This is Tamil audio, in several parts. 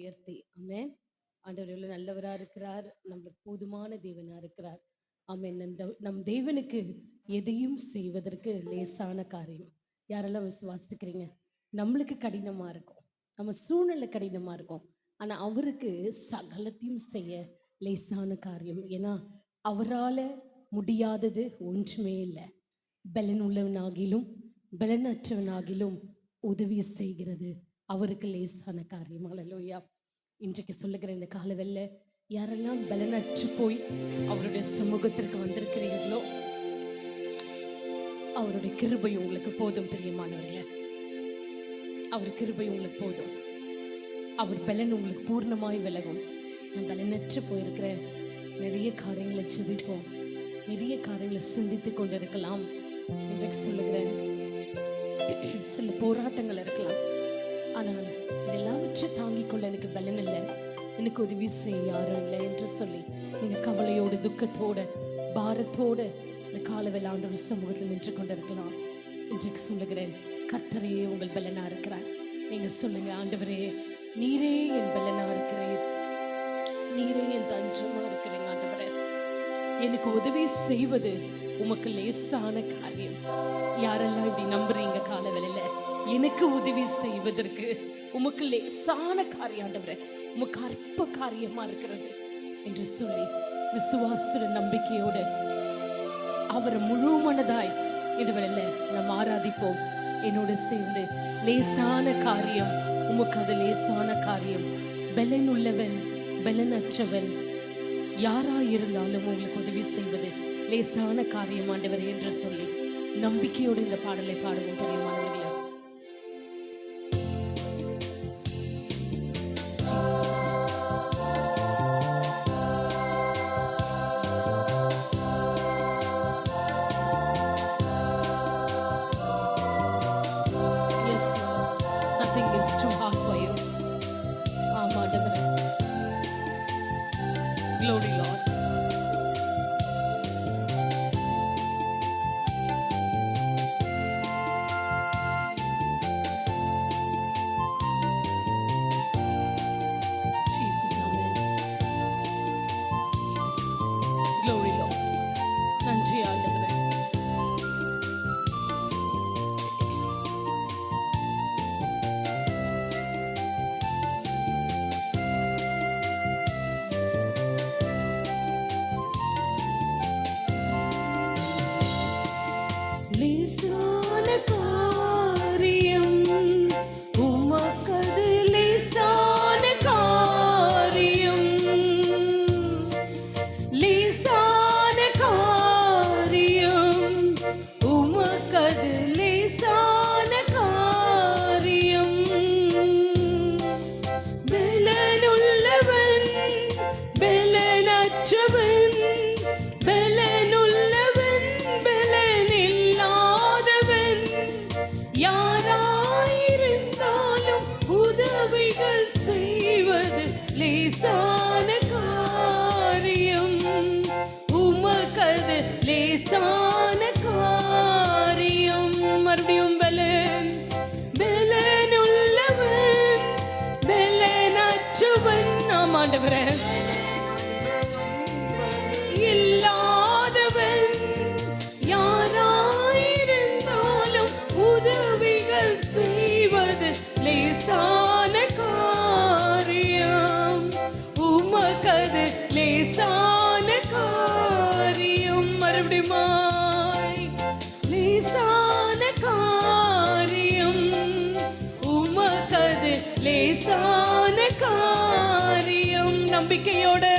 உயர்த்தி. ஆமென். ஆண்டவர் எவ்வளவு நல்லவரா இருக்கிறார். நம்மளுக்கு போதுமான தேவனா இருக்கிறார். ஆமென். நம் தேவனுக்கு எதையும் செய்வதற்கு லேசான காரியம். யாரெல்லாம் விசுவாசிக்கிறீங்க? நம்மளுக்கு கடினமா இருக்கும். நம்ம சூழ்நிலை கடினமா இருக்கும். ஆனா அவருக்கு சகலத்தையும் செய்ய லேசான காரியம். ஏன்னா அவரால முடியாதது ஒன்றுமே இல்லை. பலன் உள்ளவனாகிலும் பலனற்றவனாகிலும் உதவி செய்கிறது. அவருக்கு லேசான காரியம். அல்லேலூயா இன்றைக்கு சொல்லுகிற இந்த காலவெல்ல யாரெல்லாம் பலனற்று போய் அவருடைய சமூகத்திற்கு வந்திருக்கிறீர்களோ அவருடைய கிருபை உங்களுக்கு போதும் பிரியமானவர்களே. அவர் கிருபை உங்களுக்கு போதும். அவர் பலன் உங்களுக்கு பூர்ணமாய் விலகும். நான் பலனற்று போயிருக்கிற நிறைய காரியங்களை சிந்திப்போம் நிறைய காரியங்களை சிந்தித்து கொண்டு இருக்கலாம் இன்றைக்கு சொல்லுகிறேன் சில போராட்டங்கள் இருக்கலாம். ஆனால் எல்லாவற்றையும் தாங்கிக் கொள்ள எனக்கு பலன் இல்லை. எனக்கு உதவி செய்ய யாரும் இல்லை என்று சொல்லி நீங்கள் கவலையோடு துக்கத்தோட பாரத்தோடு இந்த காலவேல ஆண்டவர் சமூகத்தில் நின்று கொண்டிருக்கலாம். இன்றைக்கு சொல்லுகிறேன் கர்த்தரையே உங்கள் பலனா இருக்கிறார். நீங்க சொல்லுங்க ஆண்டவரே நீரே என் பலனா இருக்கிறேன் நீரே என் தஞ்சமா இருக்கிறேன் ஆண்டவரே. எனக்கு உதவி செய்வது உமக்கு லேசான காரியம். யாரெல்லாம் இப்படி நம்புறீங்க எனக்கு உதவி செய்வதற்கு உமக்கு லேசான காரியம் ஆண்டவரே உமக்கு அற்ப காரியமா இருக்கிறது என்று சொல்லி விசுவாசுர நம்பிக்கையோடு அவரை முழு மனதாய் இந்த வேளையில ஆராதிப்போம். என்னோடு சேர்ந்து லேசான காரியம் உமக்கு அது லேசான காரியம். பலன் உள்ளவன் யாரா யாராயிருந்தாலும் உங்களுக்கு உதவி செய்வது லேசான காரியம் ஆண்டவர் என்று சொல்லி நம்பிக்கையோடு இந்த பாடலை பாடுவோம் பெரியமானவர்களே. நாம் ஆண்டவரே இல்லாதவன் யாராயிருந்தாலும் உதவிகள் செய்வது லேசான காரியம். உமக்கது லேசான காரியம். மறுபடியுமாய் லேசான காரியம். உமக்கது லேசான காரியம்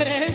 ஆண்டவரே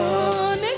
லேசான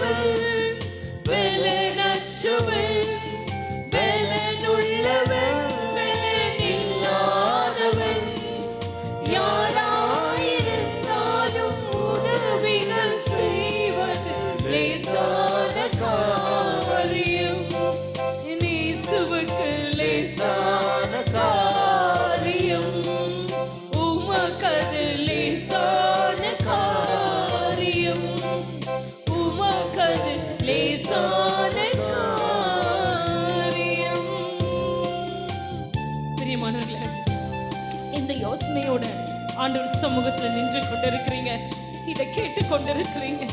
love. சமூகத்துல நின்று கொண்டிருக்கிறீங்க. இதை கேட்டு கொண்டிருக்கிறீங்க.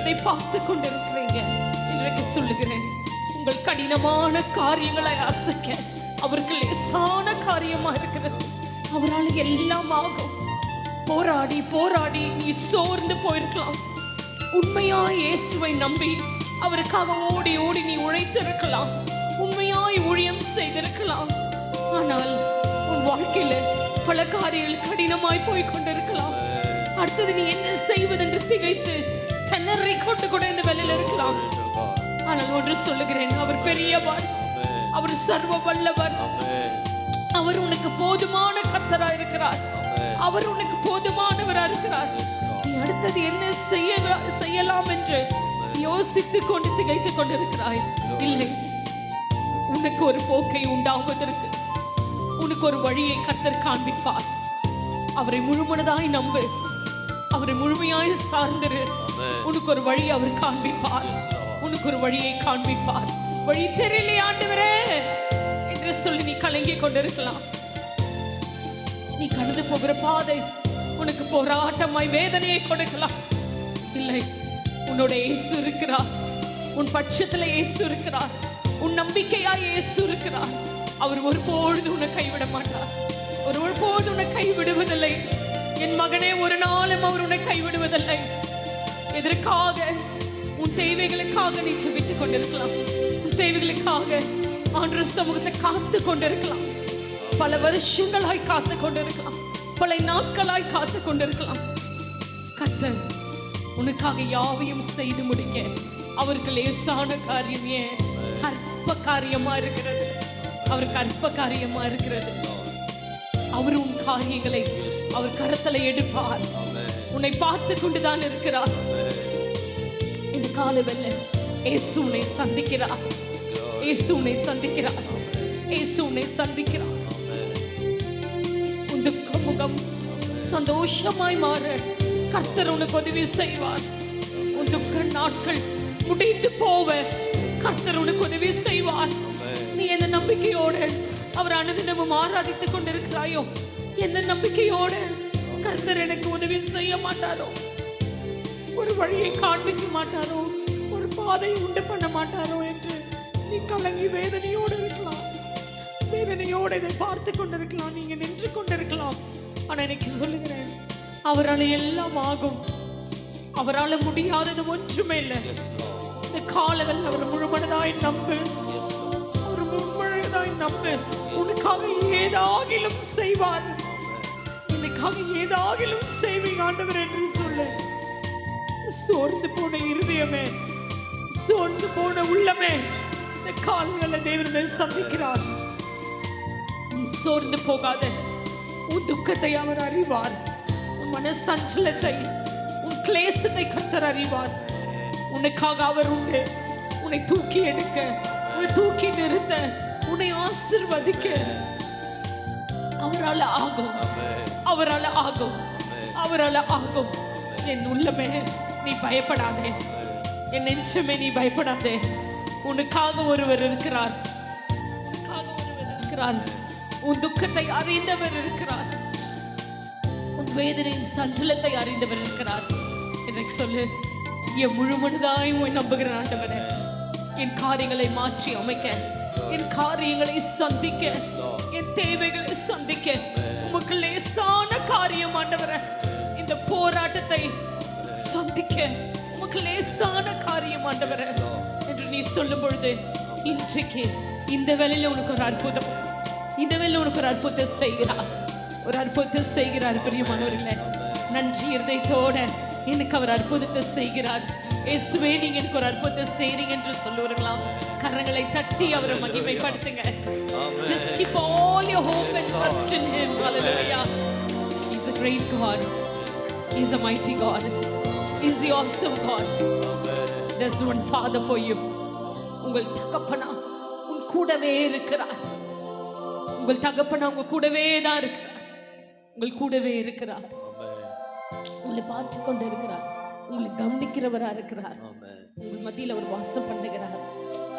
இதை பார்த்து கொண்டிருக்கிறீங்க. இன்றைக்கு சொல்லுகிறேன் உங்கள் கடினமான காரியங்களை அசைக்க அவருக்கு லேசான காரியமா இருக்கிறது. அவரால் எல்லாம் ஆகும். போராடி போராடி நீ சோர்ந்து போயிருக்கலாம். உண்மையா இயேசுவை நம்பி அவருக்காக ஓடி ஓடி நீ உழைத்திருக்கலாம். உண்மையாய் ஊழியம் செய்திருக்கலாம். ஆனால் உன் வாழ்க்கையில பல காரியங்கள் கடினமாய் போய் கொண்டிருக்கலாம் அடுத்தது நீ என்ன செய்வதென்று திகைத்து திணறி கொண்டு கூட இந்த வேலையில இருக்கலாம் ஆனால் ஒன்று சொல்லுகிறேன் அவர் பெரியவர். அவர் சர்வ வல்லவர். அவர் உனக்கு போதுமான கர்த்தரா இருக்கிறார். அவர் உனக்கு போதுமானவரா இருக்கிறார். நீ அடுத்தது என்ன செய்ய செய்யலாம் என்று யோசித்துக் கொண்டு திகைத்துக் கொண்டிருக்கிறாய் இல்லை உனக்கு ஒரு போக்கை உண்டாகுவதற்கு உனக்கு ஒரு வழியை கர்த்தர் காண்பிப்பார். அவரை முழுமனதாய் நம்பு. அவரை முழுமையாய் சார்ந்திரு. உனக்கு ஒரு வழி அவர் காண்பிப்பார். உனக்கு ஒரு வழியை காண்பிப்பார். வழி தெரியலையே ஆண்டவரே. என்று சொல்லி நீ கலங்கிக் கொண்டிருக்கலாம். நீ கடந்து போகிற பாதை உனக்கு போராட்டமாய் வேதனையை கொடுக்கலாம். இல்லை உன்னோட இயேசு இருக்கிறார். உன் பட்சத்துல இயேசு இருக்கிறார். உன் நம்பிக்கையா இயேசு இருக்கிறார். அவர் ஒருபொழுது உன்னை கைவிட மாட்டார். ஒரு ஒருபோது உன்னை கைவிடுவதில்லை. என் மகனே ஒரு நாளும் அவர் உன்னை கைவிடுவதில்லை. எதற்காக? உன் தேவைகளுக்காக நீ ஜெபித்துக் கொண்டிருக்கலாம். உன் தேவைகளுக்காக ஆண்டு சமூகத்தை காத்து கொண்டிருக்கலாம். பல வருஷங்களாய் காத்து கொண்டிருக்கலாம். பல நாட்களாய் காத்து கொண்டிருக்கலாம். கர்த்தர் உனக்காக யாவையும் செய்து முடிக்க அவருக்கு லேசான காரியம் ஏன்? அற்ப காரியமா இருக்கிறது. அவருக்கு அற்ப காரியமா இருக்கிறது. அவர் உன் காரியங்களை அவர் கரத்துல எடுப்பார். உன்னை பார்த்து கொண்டுதான் இருக்கிறார். இந்த கால வெள்ள இயேசு உன்னை சந்திக்கிறார். இயேசு உன்னை சந்திக்கிறார். இயேசு உன்னை சந்திக்கிறார். உன் துக்க முகம் சந்தோஷமாய் மாற கர்த்தர் உனக்கு உதவி செய்வார். உன் துக்க நாட்கள் முடிந்து போவ கர்த்தர் உனக்கு உதவி செய்வார். நீ எந்த நம்பிக்கையோடு அவர் அனுதினமும் ஆராதித்துக் கொண்டிருக்கிறாயோ? எந்த நம்பிக்கையோடு கர்த்தர் எனக்கு உதவி செய்ய மாட்டாரோ? ஒரு வழியை காண்பிக்க மாட்டாரோ? ஒரு பாதையை உண்டு பண்ண மாட்டாரோ என்று நீ கலங்கி வேதனையோடு இருக்கலாம். வேதனையோடு இதை பார்த்து கொண்டிருக்கலாம். நீங்க நின்று கொண்டிருக்கலாம். ஆனா எனக்கு சொல்லுகிறேன் அவரால் எல்லாம் ஆகும். அவரால் முடியாதது ஒன்றுமே இல்லை. இந்த காலவில் அவர் முழுமனதாய் நம்பு. நம்பு. உனக்காக ஏதாகிலும் செய்வார். எனக்காக ஏதாகிலும் செய்வீங்க ஆண்டவர் என்று சொல்லு. சோர்ந்து போன இருதயமே சோர்ந்து போன உள்ளமே இந்த கால்களை தேவனை சந்திக்கிறார். சோர்ந்து போகாத. உன் துக்கத்தை அவர் அறிவார். உன் மன சஞ்சலத்தை உன் கிளேசத்தை கத்தர் அறிவார். உனக்காக அவர் உண்டு. உன்னை தூக்கி எடுக்க உன்னை தூக்கி நிறுத்த. உன்னை ஆசிர்வதிக்க. அவரால் ஆகும். அவரால் ஆகும். அவரால் ஆகும். என் உள்ளமே நீ பயப்படாதே. என் நெஞ்சமே நீ பயப்படாதே. உனக்காக ஒருவர் இருக்கிறார். ஒருவர் இருக்கிறார். உன் துக்கத்தை அறிந்தவர் இருக்கிறார். உன் வேதனையின் சஞ்சலத்தை அறிந்தவர் இருக்கிறார். எனக்கு சொல்லு என் முழுமனதாய் உன்னை நம்புகிற ஆண்டவர் என் காரியங்களை மாற்றி அமைக்க. என் காரியங்களை சந்திக்க என் தேவைகளை சந்திக்க. உமக்கு லேசான காரியம் ஆண்டவரே. இந்த போராட்டத்தை சந்திக்க உமக்கு லேசான காரியம் ஆண்டவரே. என்று நீ சொல்லும் பொழுது இன்றைக்கு இந்த வேலையில உனக்கு ஒரு அற்புதம். இந்த வேலையில உனக்கு ஒரு அற்புதத்தை செய்கிறார். ஒரு அற்புதத்தை செய்கிறார் பிரியமானவர்களே. நன்றி இருதயத்தோட எனக்கு அவர் அற்புதத்தை செய்கிறார். இயேசுவே நீங்க எனக்கு ஒரு அற்புதத்தை செய்றீங்க என்று சொல்லுவார்களாம். கரங்களை தட்டி அவரை மகிமைப்படுத்துங்க. Just keep all your hope and trust in him. Hallelujah. He's a great god. He's a mighty god. He's the awesome god. There's one father for you. உங்கள் தகப்பனா உன் கூடவே இருக்கிறார். உங்கள் தகப்பனா உங்க கூடவே தான் இருக்கிறார். உங்கள் கூடவே இருக்கிறார். உங்களை பார்த்து கொண்டு இருக்கிறார் உங்களை கவனிக்கிறவரா இருக்கிறார். உங்கள் மத்தியில் அவர் வாசம் பண்ணுகிறார்.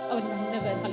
அவர் நல்லவர்.